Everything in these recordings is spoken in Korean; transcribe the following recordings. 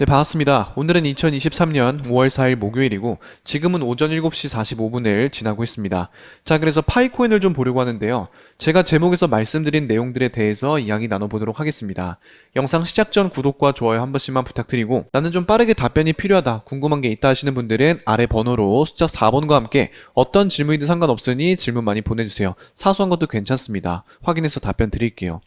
네, 반갑습니다. 오늘은 2023년 5월 4일 목요일이고 지금은 오전 7시 45분을 지나고 있습니다. 자, 그래서 파이코인을 좀 보려고 하는데요. 제가 제목에서 말씀드린 내용들에 대해서 이야기 나눠보도록 하겠습니다. 영상 시작 전 구독과 좋아요 한 번씩만 부탁드리고 나는 좀 빠르게 답변이 필요하다, 궁금한 게 있다 하시는 분들은 아래 번호로 숫자 4번과 함께 어떤 질문이든 상관없으니 질문 많이 보내주세요. 사소한 것도 괜찮습니다. 확인해서 답변 드릴게요.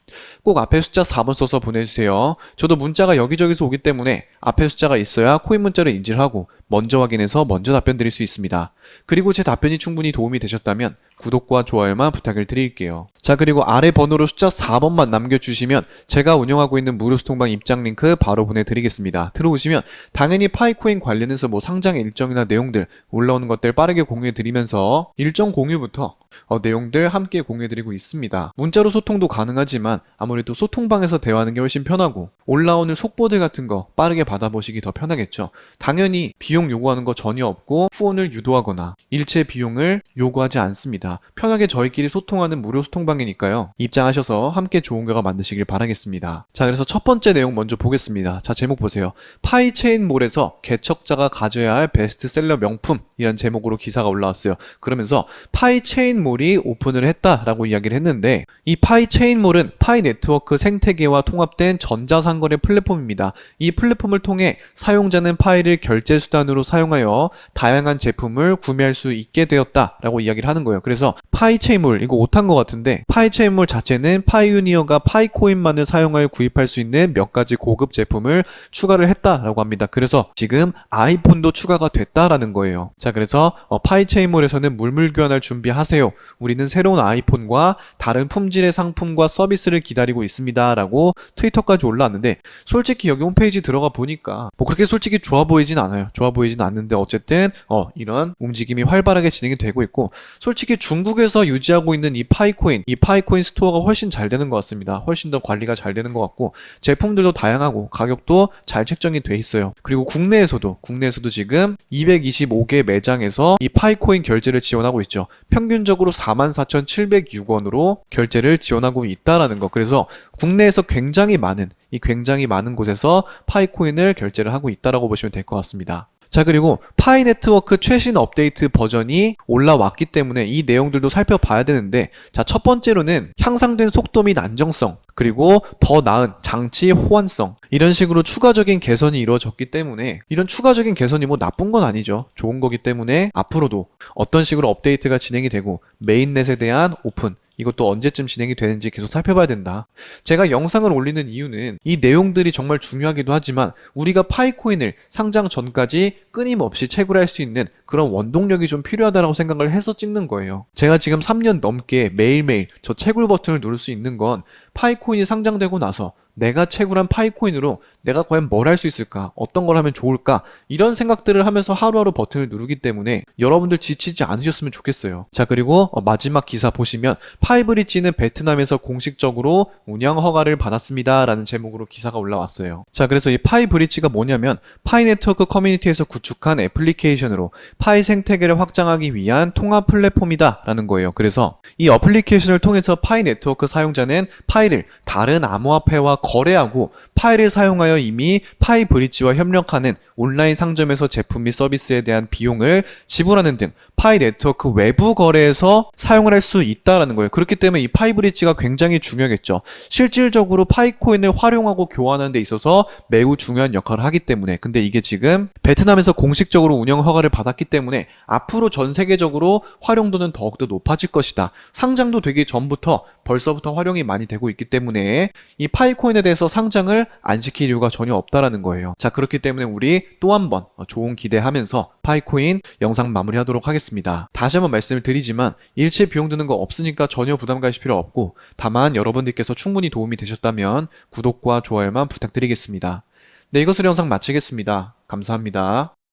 꼭 앞에 숫자 4번 써서 보내주세요. 저도 문자가 여기저기서 오기 때문에 앞에 숫자가 있어야 코인 문자를 인지를 하고 먼저 확인해서 먼저 답변 드릴 수 있습니다. 그리고 제 답변이 충분히 도움이 되셨다면 구독과 좋아요만 부탁을 드릴게요. 자, 그리고 아래 번호로 숫자 4번만 남겨주시면 제가 운영하고 있는 무료 소통방 입장 링크 바로 보내드리겠습니다. 들어오시면 당연히 파이코인 관련해서 뭐 상장 일정이나 내용들 올라오는 것들 빠르게 공유해드리면서 일정 공유부터 어, 내용들 함께 공유해드리고 있습니다. 문자로 소통도 가능하지만 아무래도 소통방에서 대화하는 게 훨씬 편하고 올라오는 속보들 같은 거 빠르게 받아보시기 더 편하겠죠. 당연히 비용 요구하는 거 전혀 없고 후원을 유도하거나 일체 비용을 요구하지 않습니다. 편하게 저희끼리 소통하는 무료 소통방이니까요. 입장하셔서 함께 좋은 결과 만드시길 바라겠습니다. 자, 그래서 첫 번째 내용 먼저 보겠습니다. 자, 제목 보세요. 파이체인몰에서 개척자가 가져야 할 베스트셀러 명품이란 제목으로 기사가 올라왔어요. 그러면서 파이체인몰이 오픈을 했다라고 이야기를 했는데 이 파이체인몰은 파이 네트워크 생태계와 통합된 전자상거래 플랫폼입니다. 이 플랫폼을 통해 사용자는 파이를 결제 수단 으로 사용하여 다양한 제품을 구매할 수 있게 되었다라고 이야기를 하는 거예요. 그래서 파이체인몰 이거 오탄 것 같은데 파이체인몰 자체는 파이유니어가 파이 코인만을 사용하여 구입할 수 있는 몇 가지 고급 제품을 추가를 했다라고 합니다. 그래서 지금 아이폰도 추가가 됐다라는 거예요. 자 그래서 어, 파이체인몰에서는 물물 교환할 준비하세요. 우리는 새로운 아이폰과 다른 품질의 상품과 서비스를 기다리고 있습니다라고 트위터까지 올라왔는데 솔직히 여기 홈페이지 들어가 보니까 뭐 그렇게 솔직히 좋아 보이진 않아요. 좋아 보이진 않는데 어쨌든 어 이런 움직임이 활발하게 진행이 되고 있고 솔직히 중국에서 유지하고 있는 이 파이코인 이 파이코인 스토어가 훨씬 잘 되는 것 같습니다. 훨씬 더 관리가 잘 되는 것 같고 제품들도 다양하고 가격도 잘 책정이 돼 있어요. 그리고 국내에서도 국내에서도 지금 225개 매장에서 이 파이코인 결제를 지원하고 있죠. 평균적으로 44,706원으로 결제를 지원하고 있다라는 거. 그래서 국내에서 굉장히 많은 이 굉장히 많은 곳에서 파이코인을 결제를 하고 있다라고 보시면 될 것 같습니다. 자, 그리고 파이 네트워크 최신 업데이트 버전이 올라왔기 때문에 이 내용들도 살펴봐야 되는데, 자, 첫 번째로는 향상된 속도 및 안정성, 그리고 더 나은 장치 호환성, 이런 식으로 추가적인 개선이 이루어졌기 때문에, 이런 추가적인 개선이 뭐 나쁜 건 아니죠. 좋은 거기 때문에 앞으로도 어떤 식으로 업데이트가 진행이 되고, 메인넷에 대한 오픈, 이것도 언제쯤 진행이 되는지 계속 살펴봐야 된다. 제가 영상을 올리는 이유는 이 내용들이 정말 중요하기도 하지만 우리가 파이코인을 상장 전까지 끊임없이 채굴할 수 있는 그런 원동력이 좀 필요하다라고 생각을 해서 찍는 거예요. 제가 지금 3년 넘게 매일매일 저 채굴 버튼을 누를 수 있는 건 파이코인이 상장되고 나서 내가 채굴한 파이코인으로 내가 과연 뭘 할 수 있을까? 어떤 걸 하면 좋을까? 이런 생각들을 하면서 하루하루 버튼을 누르기 때문에 여러분들 지치지 않으셨으면 좋겠어요. 자, 그리고 어, 마지막 기사 보시면 파이브리지는 베트남에서 공식적으로 운영 허가를 받았습니다. 라는 제목으로 기사가 올라왔어요. 자, 그래서 이 파이브리지가 뭐냐면 파이 네트워크 커뮤니티에서 구축한 애플리케이션으로 파이 생태계를 확장하기 위한 통합 플랫폼이다. 라는 거예요. 그래서 이 어플리케이션을 통해서 파이 네트워크 사용자는 파이를 다른 암호화폐와 거래하고 파이를 사용하여 이미 파이 브릿지와 협력하는 온라인 상점에서 제품 및 서비스에 대한 비용을 지불하는 등 파이 네트워크 외부 거래에서 사용을 할 수 있다라는 거예요. 그렇기 때문에 이 파이 브릿지가 굉장히 중요하겠죠. 실질적으로 파이 코인을 활용하고 교환하는 데 있어서 매우 중요한 역할을 하기 때문에 근데 이게 지금 베트남에서 공식적으로 운영 허가를 받았기 때문에 앞으로 전 세계적으로 활용도는 더욱더 높아질 것이다. 상장도 되기 전부터 벌써부터 활용이 많이 되고 있기 때문에 이 파이 코인에 대해서 상장을 안 시킬 이유가 전혀 없다라는 거예요. 자, 그렇기 때문에 우리 또 한 번 좋은 기대하면서 파이 코인 영상 마무리하도록 하겠습니다. 다시 한번 말씀을 드리지만 일체 비용 드는 거 없으니까 전혀 부담 가실 필요 없고 다만 여러분들께서 충분히 도움이 되셨다면 구독과 좋아요만 부탁드리겠습니다. 네, 이것으로 영상 마치겠습니다. 감사합니다.